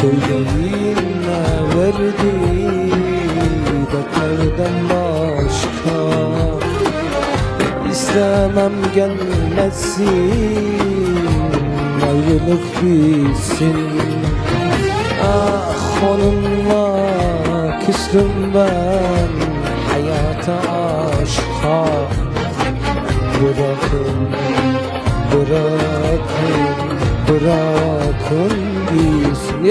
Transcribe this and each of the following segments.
Sevdiğinle verdiğin dertlerden başka İstemem gelmesin ayrılık bitsin. Ah onunla küstüm ben hayata aşka Bırakın, bırakın bırakın gitsin!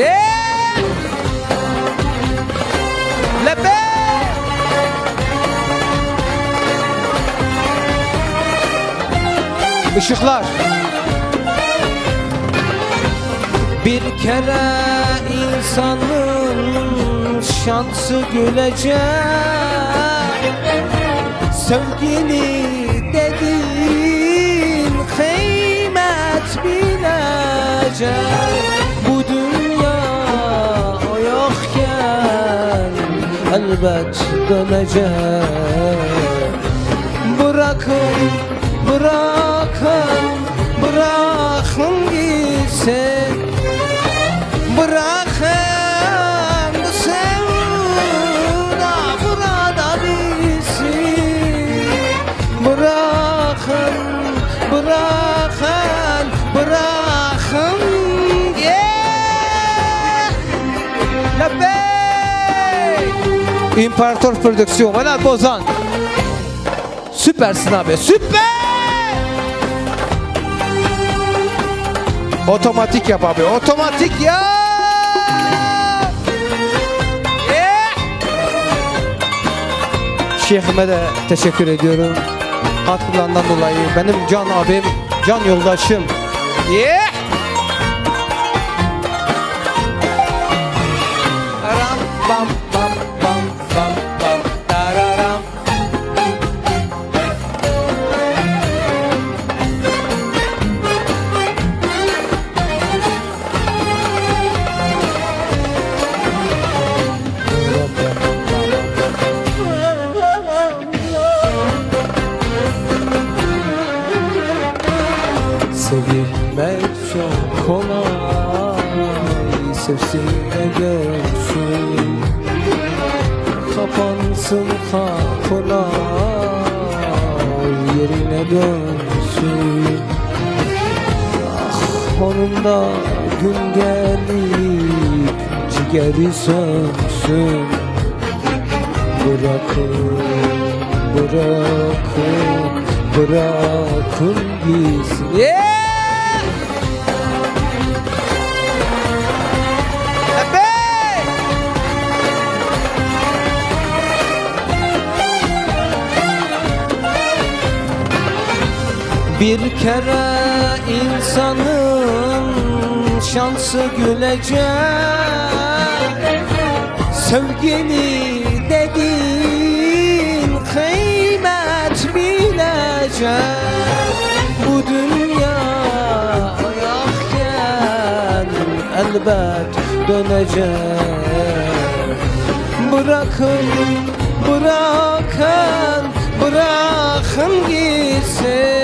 Işıklar. Bir kere insanın şansı gülecek. Sevgili elbet dönecek Bırakın, bırakın, bırakın gitsin İmparator Prodüksiyon, Vedat Bozan Süpersin abi, süper! Otomatik yap abi, otomatik yap! Yeah! Şeyhime de teşekkür ediyorum. Katkılarından dolayı benim can abim, can yoldaşım. Yeah! Sevilmek çok kolay Sevsin de görsün Kapansın kapılar Yerine dönsün Ah onun da gün gelip Ciğeri sönsün Bırakın, bırakın, bırakın gitsin. Yeah! Bir kere insanın şansı gülecek. Sevgili dediğin kıymet bilecek. Bu dünya yokken elbet dönecek. Bırakın, bırakın, bırakın gitsin